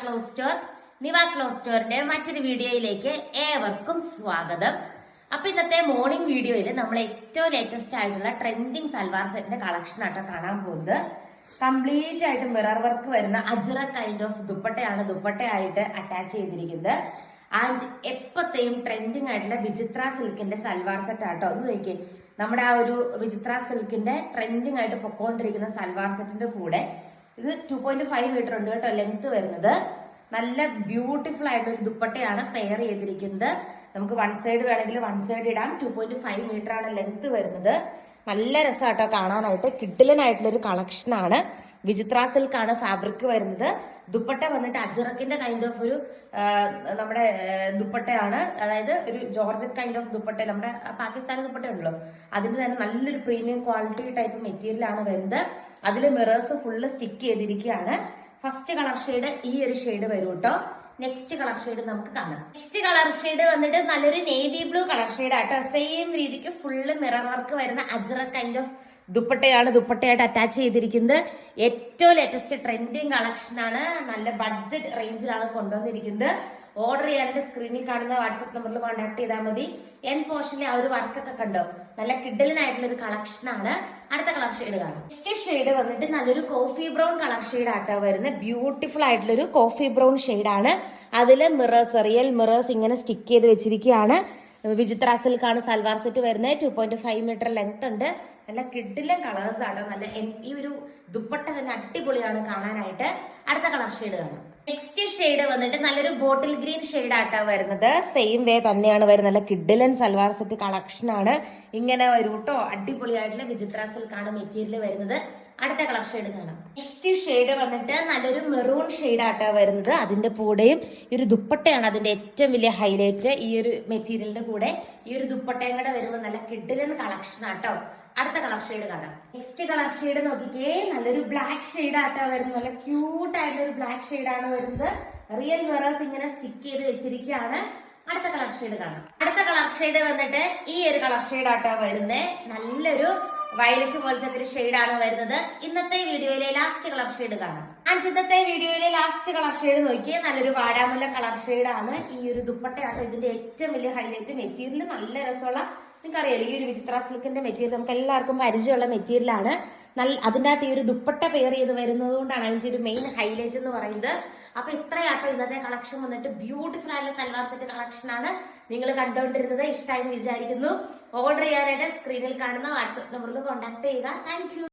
Close store നിവ close സ്റ്റോറിന്റെ മറ്റൊരു വീഡിയോയിലേക്ക് ഏവർക്കും സ്വാഗതം. അപ്പൊ ഇന്നത്തെ മോർണിംഗ് വീഡിയോയിൽ നമ്മൾ ഏറ്റവും ലേറ്റസ്റ്റ് ആയിട്ടുള്ള ട്രെൻഡിങ് സൽവാർ സെറ്റിന്റെ കളക്ഷൻ ആട്ടോ കാണാൻ പോകുന്നത്. കംപ്ലീറ്റ് ആയിട്ട് മിറർ വർക്ക് വരുന്ന അജറ കൈൻഡ് ഓഫ് ദുപ്പട്ടയാണ് ദുപ്പട്ടയായിട്ട് അറ്റാച്ച് ചെയ്തിരിക്കുന്നത്. ആൻഡ് എപ്പത്തെയും ട്രെൻഡിങ് ആയിട്ടുള്ള വിചിത്ര സിൽക്കിന്റെ സൽവാർ സെറ്റ് ആട്ടോ അത് നോക്കിയേ നമ്മുടെ ആ ഒരു വിചിത്ര സിൽക്കിന്റെ ട്രെൻഡിങ് ആയിട്ട് പൊക്കോണ്ടിരിക്കുന്ന സൽവാർ സെറ്റിന്റെ കൂടെ ഇത് ടു പോയിന്റ് ഫൈവ് മീറ്റർ ഉണ്ട് കേട്ടോ. ലെങ്ത് വരുന്നത്. നല്ല ബ്യൂട്ടിഫുൾ ആയിട്ടുള്ള ഒരു ദുപ്പട്ടയാണ് പെയർ ചെയ്തിരിക്കുന്നത്. നമുക്ക് വൺ സൈഡ് വേണമെങ്കിൽ വൺ സൈഡ് ഇടാം. ടു പോയിന്റ് ഫൈവ് മീറ്റർ ആണ് ലെങ്ത് വരുന്നത്. നല്ല രസമാട്ടോ കാണാനായിട്ട്. കിഡിലനായിട്ടുള്ളൊരു കളക്ഷനാണ് വിചിത്ര സിൽക്കാണ് ഫാബ്രിക് വരുന്നത്. ദുപ്പട്ട വന്നിട്ട് അജറക്കിന്റെ കൈൻഡ് ഓഫ് ഒരു നമ്മുടെ ദുപ്പട്ടയാണ്. അതായത് ഒരു ജോർജറ്റ് കൈൻഡ് ഓഫ് ദുപ്പട്ട. നമ്മുടെ പാകിസ്ഥാൻ ദുപ്പട്ട ഉണ്ടല്ലോ. അതിന് തന്നെ നല്ലൊരു പ്രീമിയം ക്വാളിറ്റി ടൈപ്പ് മെറ്റീരിയൽ ആണ് വരുന്നത്. അതിൽ മിറേഴ്സ് ഫുള്ള് സ്റ്റിക്ക് ചെയ്തിരിക്കുകയാണ്. ഫസ്റ്റ് കളർ ഷെയ്ഡ് ഈ ഒരു ഷെയ്ഡ് വരും കേട്ടോ. നെക്സ്റ്റ് കളർ ഷെയ്ഡ് നമുക്ക് കാണാം. നെക്സ്റ്റ് കളർ ഷെയ്ഡ് വന്നിട്ട് നല്ലൊരു നേവി ബ്ലൂ കളർ ഷെയ്ഡ് ആട്ടോ സെയിം രീതിക്ക് ഫുള്ള് മിറർ വർക്ക് വരുന്ന അജറ കൈൻഡ് ഓഫ് ദുപ്പട്ടയാണ് ദുപ്പട്ടയായിട്ട് അറ്റാച്ച് ചെയ്തിരിക്കുന്നത്. ഏറ്റവും ലേറ്റസ്റ്റ് ട്രെൻഡിങ് കളക്ഷൻ ആണ്. നല്ല ബഡ്ജറ്റ് റേഞ്ചിലാണ് കൊണ്ടുവന്നിരിക്കുന്നത്. ഓർഡർ ചെയ്യാനായിട്ട് സ്ക്രീനിൽ കാണുന്ന വാട്സപ്പ് നമ്പറിൽ കോൺടാക്ട് ചെയ്താൽ മതി. എൻ പോർഷനിലെ ആ ഒരു വർക്കൊക്കെ കണ്ടോ? നല്ല കിഡലിനായിട്ടുള്ള ഒരു കളക്ഷൻ ആണ്. അടുത്ത കളർ ഷെയ്ഡ് കാണാം. നെക്സ്റ്റ് ഷെയ്ഡ് വന്നിട്ട് നല്ലൊരു കോഫി ബ്രൗൺ കളർ ഷെയ്ഡ് ആട്ടോ വരുന്നത്. ബ്യൂട്ടിഫുൾ ആയിട്ടുള്ള ഒരു കോഫി ബ്രൗൺ ഷെയ്ഡാണ് അതിൽ മിറേഴ്സ് റിയൽ മിറേഴ്സ് ഇങ്ങനെ സ്റ്റിക്ക് ചെയ്ത് വെച്ചിരിക്കുകയാണ്. വിചിത്ര സിൽക്കാണ് സൽവാർ സെറ്റ് വരുന്നത്. Two point five metre length ഉണ്ട്. നല്ല കിഡിലും കളേഴ്സ് ആണ്. നല്ല ഈ ഒരു ദുപ്പട്ട തന്നെ അടിപൊളിയാണ് കാണാനായിട്ട്. അടുത്ത കളർ ഷെയ്ഡ് കാണാം. നെക്സ്റ്റ് ഷെയ്ഡ് വന്നിട്ട് നല്ലൊരു ബോട്ടിൽ ഗ്രീൻ ഷെയ്ഡ് ആട്ടാ വരുന്നത്. സെയിം വേ തന്നെയാണ് വരുന്നത്. നല്ല കിഡിലൻ സൽവാർ സെറ്റ് കളക്ഷൻ ആണ്. ഇങ്ങനെ വരൂട്ടോ അടിപൊളിയായിട്ടുള്ള വിചിത്ര സിൽക്കാണ് മെറ്റീരിയൽ വരുന്നത്. അടുത്ത കളർ ഷെയ്ഡ് കാണാം. നെക്സ്റ്റ് ഷെയ്ഡ് വന്നിട്ട് നല്ലൊരു മെറൂൺ ഷെയ്ഡ് ആട്ടോ വരുന്നത്. അതിന്റെ കൂടെയും ഈ ഒരു ദുപ്പട്ടയാണ് അതിന്റെ ഏറ്റവും വലിയ ഹൈലൈറ്റ് ഈ ഒരു മെറ്റീരിയലിന്റെ കൂടെ ഈ ഒരു ദുപ്പട്ടയും കൂടെ വരുമ്പോൾ നല്ല കിഡിലൻ കളക്ഷൻ ആട്ടോ. അടുത്ത കളർ ഷെയ്ഡ് കാണാം. നെക്സ്റ്റ് കളർ ഷെയ്ഡ് നോക്കിക്കേ. നല്ലൊരു ബ്ലാക്ക് ഷെയ്ഡ് ആട്ടോ വരുന്നത്. നല്ല ക്യൂട്ട് ആയിട്ടുള്ള ഒരു ബ്ലാക്ക് ഷെയ്ഡ് ആണ് വരുന്നത്. റിയൽ മിറേഴ്സ് ഇങ്ങനെ സ്റ്റിക്ക് ചെയ്ത് വെച്ചിരിക്കുകയാണ്. അടുത്ത കളർ ഷെയ്ഡ് കാണാം. അടുത്ത കളർ ഷെയ്ഡ് വന്നിട്ട് ഈ ഒരു കളർ ഷെയ്ഡ് ആട്ടോ വരുന്നത്. നല്ലൊരു വയലറ്റ് പോലത്തെ ഒരു ഷെയ്ഡാണ് വരുന്നത്. ഇന്നത്തെ വീഡിയോയിലെ ലാസ്റ്റ് കളർ ഷെയ്ഡ് കാണാം. ഇന്നത്തെ വീഡിയോയിലെ ലാസ്റ്റ് കളർ ഷെയ്ഡ് നോക്കിയേ നല്ലൊരു വാടാമുല്ല കളർ ഷെയ്ഡാണ് ഈ ഒരു ദുപ്പട്ടയാണ് ഇതിന്റെ ഏറ്റവും വലിയ ഹൈലൈറ്റ് മെറ്റീരിയൽ നല്ല രസമുള്ള നിങ്ങൾക്കറിയാലോ ഈ ഒരു വിചിത്ര സിൽക്കിന്റെ മെറ്റീരിയൽ നമുക്ക് എല്ലാവർക്കും പരിചയമുള്ള മെറ്റീരിയലാണ്. നല്ല അതിന്റെ അകത്ത് ഈ ഒരു ദുപ്പട്ട പെയർ ചെയ്ത് വരുന്നത് കൊണ്ടാണ് അതിന്റെ ഒരു മെയിൻ ഹൈലൈറ്റ് എന്ന് പറയുന്നത്. അപ്പൊ ഇത്രയാട്ടോ ഇന്നത്തെ കളക്ഷൻ വന്നിട്ട്. ബ്യൂട്ടിഫുൾ ആയിട്ടുള്ള സൽവാർ സെറ്റ് കളക്ഷൻ ആണ് നിങ്ങൾ കണ്ടുകൊണ്ടിരുന്നത്. ഇഷ്ടമായി വിചാരിക്കുന്നു. ഓർഡർ ചെയ്യാനായിട്ട് സ്ക്രീനിൽ കാണുന്ന വാട്സ്ആപ്പ് നമ്പറിൽ കോൺടാക്ട് ചെയ്യുക. താങ്ക്